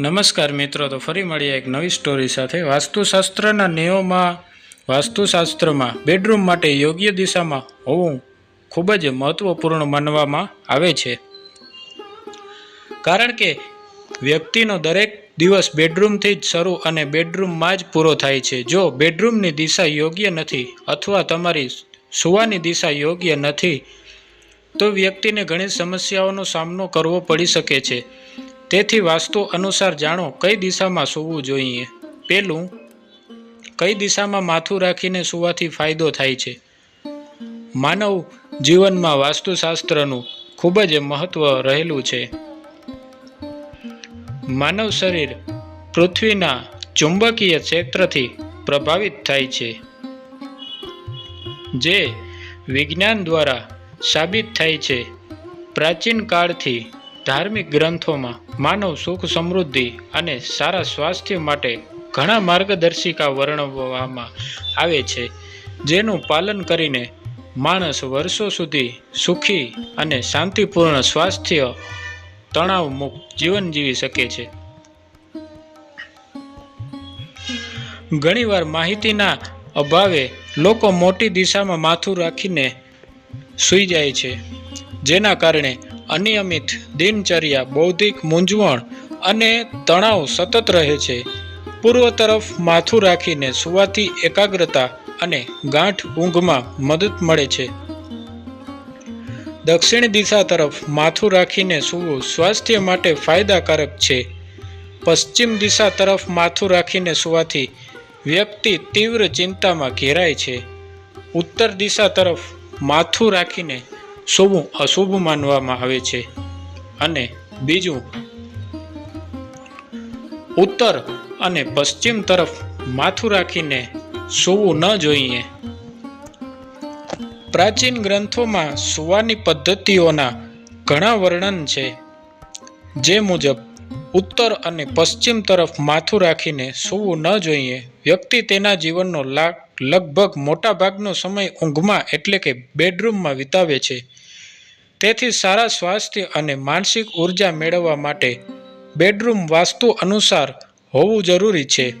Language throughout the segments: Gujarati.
નમસ્કાર મિત્રો, તો ફરી મળીએ એક નવી સ્ટોરી સાથે. વાસ્તુશાસ્ત્રના નિયમોમાં, વાસ્તુશાસ્ત્રમાં બેડરૂમ માટે યોગ્ય દિશામાં હોવું ખૂબ જ મહત્વપૂર્ણ માનવામાં આવે છે. કારણ કે વ્યક્તિનો દરેક દિવસ બેડરૂમથી જ શરૂ અને બેડરૂમમાં જ પૂરો થાય છે. જો બેડરૂમની દિશા યોગ્ય નથી અથવા તમારી સુવાની દિશા યોગ્ય નથી, તો વ્યક્તિને ઘણી સમસ્યાઓનો સામનો કરવો પડી શકે છે. તેથી વાસ્તુ અનુસાર જાણો કઈ દિશામાં સૂવું જોઈએ. પહેલું કઈ દિશામાં માથું રાખીને સૂવાથી ફાયદો થાય છે? માનવ જીવનમાં વાસ્તુશાસ્ત્રનું ખૂબ જ મહત્વ રહેલું છે. માનવ શરીર પૃથ્વીના ચુંબકીય ક્ષેત્રથી પ્રભાવિત થાય છે, જે વિજ્ઞાન દ્વારા સાબિત થાય છે. પ્રાચીન કાળથી ધાર્મિક ગ્રંથોમાં માનવ સુખ સમૃદ્ધિ અને સારા સ્વાસ્થ્ય માટે ઘણા માર્ગદર્શિકા વર્ણવવામાં આવે છે, જેનું પાલન કરીને માણસ વર્ષો સુધી સુખી અને શાંતિપૂર્ણ સ્વાસ્થ્ય તણાવ જીવન જીવી શકે છે. ઘણીવાર માહિતીના અભાવે લોકો મોટી દિશામાં માથું રાખીને સૂઈ જાય છે, જેના કારણે અનિયમિત દિનચર્યા, બૌદ્ધિક મૂંઝવણ અને તણાવ સતત રહે છે. પૂર્વ તરફ માથું રાખીને સુવાથી એકાગ્રતા અને ગાંઠ ઊંઘમાં મદદ મળે છે. દક્ષિણ દિશા તરફ માથું રાખીને સૂવું સ્વાસ્થ્ય માટે ફાયદાકારક છે. પશ્ચિમ દિશા તરફ માથું રાખીને સૂવાથી વ્યક્તિ તીવ્ર ચિંતામાં ઘેરાય છે. ઉત્તર દિશા તરફ માથું રાખીને સૂવું અશુભ માનવામાં આવે છે. અને બીજું, ઉત્તર અને પશ્ચિમ તરફ માથું રાખીને સૂવું ન જોઈએ. પ્રાચીન ગ્રંથોમાં સૂવાની પદ્ધતિઓના ઘણા વર્ણન છે. જે મુજબ ઉત્તર અને પશ્ચિમ તરફ માથું રાખીને સૂવું ન જોઈએ. વ્યક્તિ તેના જીવનનો લાગ, લગભગ મોટા ભાગનો સમય ઊંઘમાં એટલે કે બેડરૂમમાં વિતાવે છે. તેથી સારા સ્વાસ્થ્ય અને માનસિક ઊર્જા મેળવવા માટે બેડરૂમ વાસ્તુ અનુસાર હોવું જરૂરી છે.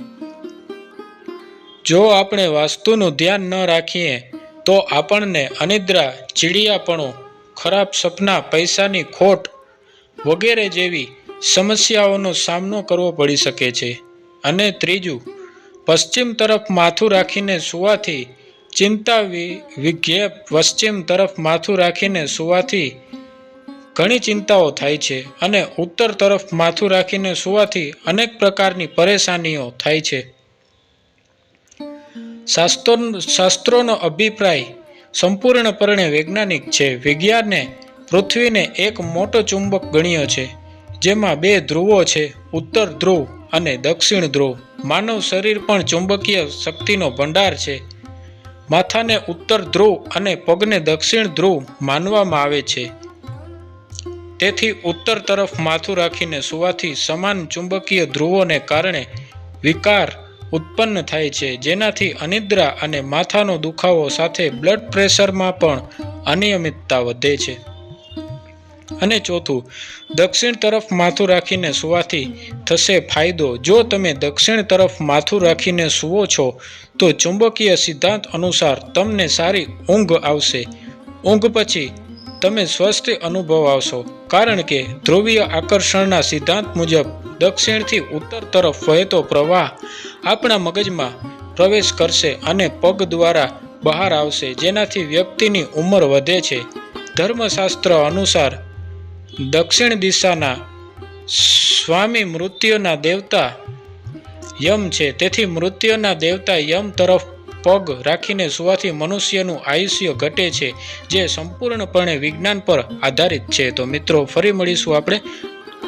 જો આપણે વાસ્તુનું ધ્યાન ન રાખીએ, તો આપણને અનિદ્રા, ચીડિયાપણું, ખરાબ સપના, પૈસાની ખોટ વગેરે જેવી સમસ્યાઓનો સામનો કરવો પડી શકે છે. અને ત્રીજું, પશ્ચિમ તરફ માથું રાખીને સૂવાથી ચિંતા વિઘેપ પશ્ચિમ તરફ માથું રાખીને સૂવાથી ઘણી ચિંતાઓ થાય છે અને ઉત્તર તરફ માથું રાખીને સૂવાથી અનેક પ્રકારની પરેશાનીઓ થાય છે. શાસ્ત્રો શાસ્ત્રોનો અભિપ્રાય સંપૂર્ણપણે વૈજ્ઞાનિક છે. વિજ્ઞાને પૃથ્વીને એક મોટો ચુંબક ગણ્યો છે. જેમાં બે ધ્રુવો છે, ઉત્તર ધ્રુવ અને દક્ષિણ ધ્રુવ. માનવ શરીર પણ ચુંબકીય શક્તિનો ભંડાર છે. માથાને ઉત્તર ધ્રુવ અને પગને દક્ષિણ ધ્રુવ માનવામાં આવે છે. તેથી ઉત્તર તરફ માથું રાખીને સુવાથી સમાન ચુંબકીય ધ્રુવોને કારણે વિકાર ઉત્પન્ન થાય છે, જેનાથી અનિદ્રા અને માથાનો દુખાવો સાથે બ્લડ પ્રેશરમાં પણ અનિયમિતતા વધે છે. અને ચોથું, દક્ષિણ તરફ માથું રાખીને સૂવાથી થશે ફાયદો. જો તમે દક્ષિણ તરફ માથું રાખીને સૂવો છો, તો ચુંબકીય સિદ્ધાંત અનુસાર તમને સારી ઊંઘ આવશે. ઊંઘ પછી તમે સ્વસ્થ અનુભવ આવશો કારણ કે ધ્રુવીય આકર્ષણના સિદ્ધાંત મુજબ દક્ષિણથી ઉત્તર તરફ વહેતો પ્રવાહ આપણા મગજમાં પ્રવેશ કરશે અને પગ દ્વારા બહાર આવશે, જેનાથી વ્યક્તિની ઉંમર વધે છે. ધર્મશાસ્ત્ર અનુસાર દક્ષિણ દિશાના સ્વામી મૃત્યુના દેવતા યમ છે. તેથી મૃત્યુના દેવતા યમ તરફ પગ રાખીને સુવાથી મનુષ્યનું આયુષ્ય ઘટે છે, જે સંપૂર્ણપણે વિજ્ઞાન પર આધારિત છે. તો મિત્રો, ફરી મળીશું આપણે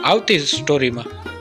આવતી સ્ટોરીમાં